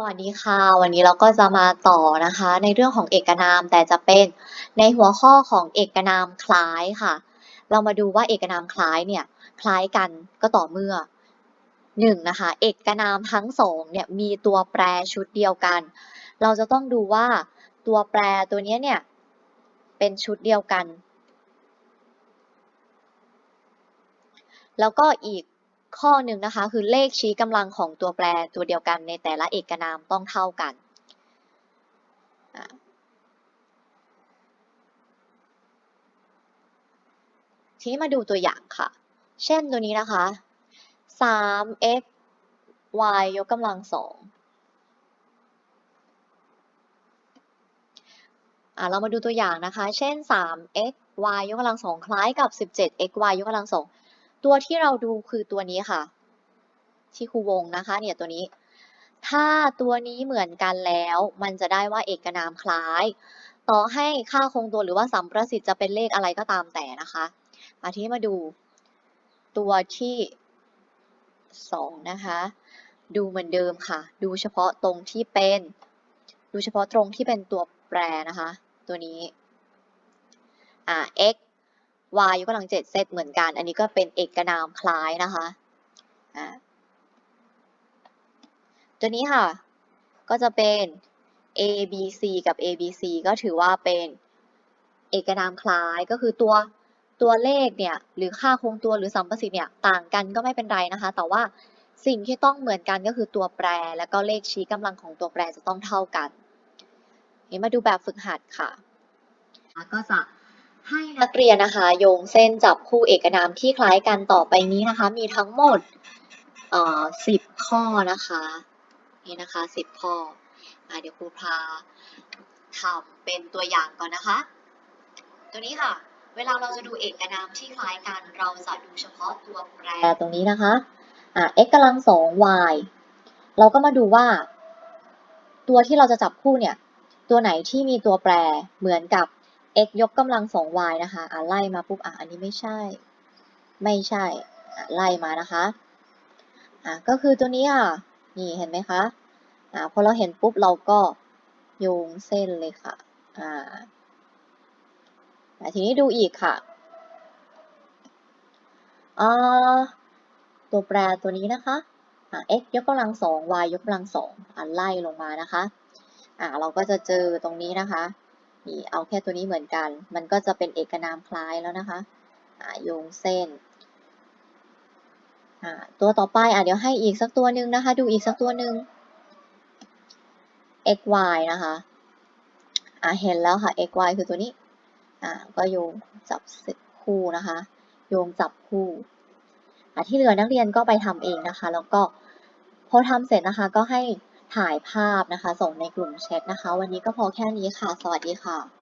สวัสดีค่ะ วันนี้เราก็จะมาต่อนะคะ ในเรื่องของเอกนามแต่จะเป็นในหัวข้อของเอกนามคล้ายค่ะ เรามาดูว่าเอกนามคล้ายเนี่ยคล้ายกันก็ต่อเมื่อหนึ่งนะคะเอกนามทั้งสองเนี่ยมีตัวแปรชุดเดียวกัน เราจะต้องดูว่าตัวแปรตัวนี้เนี่ยเป็นชุดเดียวกัน แล้วก็อีก ข้อหนึ่งนะคะคือเลขชี้กำลังของตัวแปรตัวเดียวกันในแต่ละเอกนามต้องเท่ากัน ทีนี้มาดูตัวอย่างค่ะ เช่นตัวนี้นะคะ 3x y ยกกำลังสองอะเรามาดูตัวอย่างนะคะ เช่น 3x y ยกกำลังสองคล้ายกับ 17x y ยกกำลังสอง ตัวที่เราดูคือตัวนี้ค่ะ ที่ครูวงนะคะ เนี่ยตัวนี้ ถ้าตัวนี้เหมือนกันแล้ว มันจะได้ว่าเอกนามคล้าย ต่อให้ค่าคงตัวหรือว่าสัมประสิทธิ์จะเป็นเลขอะไรก็ตามแต่นะคะอาทีนี้มาดูตัวที่สองนะคะ ดูเหมือนเดิมค่ะ ดูเฉพาะตรงที่เป็น ดูเฉพาะตรงที่เป็นตัวแปรนะคะ ตัวนี้อ่า x y ยกกำลังเจ็ดเซตเหมือนกัน อันนี้ก็เป็นเอกนามคล้ายนะคะอ่าตัวนี้ค่ะ ก็จะเป็น a b c กับ a b c ก็ถือว่าเป็นเอกนามคล้ายก็คือตัวตัวเลขเนี่ยหรือค่าคงตัวหรือสัมประสิทธิ์เนี่ยต่างกันก็ไม่เป็นไรนะคะ แต่ว่าสิ่งที่ต้องเหมือนกันก็คือตัวแปร แล้วก็เลขชี้กำลังของตัวแปรจะต้องเท่ากันนี่มาดูแบบฝึกหัดค่ะ ก็จะ ให้นักเรียนนะคะ โยงเส้นจับคู่เอกนามที่คล้ายกันต่อไปนี้นะคะ มีทั้งหมดเอ่อสิบข้อนะคะ นี่นะคะสิบข้ออเดี๋ยวครูพาทำเป็นตัวอย่างก่อนนะคะ ตัวนี้ค่ะ เวลาเราจะดูเอกนามที่คล้ายกัน เราจะดูเฉพาะตัวแปรตรงนี้นะคะอะ x กำลังสอง y เราก็มาดูว่า ตัวที่เราจะจับคู่เนี่ย ตัวไหนที่มีตัวแปรเหมือนกับ x ยกกำลังสอง y นะคะอะไล่มาปุ๊บอะอันนี้ไม่ใช่ ไม่ใช่อะไล่มานะคะอะก็คือตัวนี้อะนี่เห็นไหมคะอะพอเราเห็นปุ๊บเราก็โยงเส้นเลยค่ะอ่าอ่ทีนี้ดูอีกค่ะอ่าตัวแปรตัวนี้นะคะอะ x ยกกำลังสอง y ยกกำลังสองอะไล่ลงมานะคะ อะเราก็จะเจอตรงนี้นะคะ เอาแค่ตัวนี้เหมือนกัน มันก็จะเป็นเอกนามคล้ายแล้วนะคะโยงเส้น ตัวต่อไปอะเดี๋ยวให้อีกสักตัวหนึ่งนะคะ ดูอีกสักตัวหนึ่ง x y นะคะอ่าเห็นแล้วค่ะ x y คือตัวนี้อ่าก็โยงจับคู่นะคะ โยงจับคู่อ่าที่เหลือนักเรียนก็ไปทำเองนะคะ แล้วก็พอทำเสร็จนะคะก็ให้ ถ่ายภาพนะคะ ส่งในกลุ่มแชทนะคะ วันนี้ก็พอแค่นี้ค่ะ สวัสดีค่ะ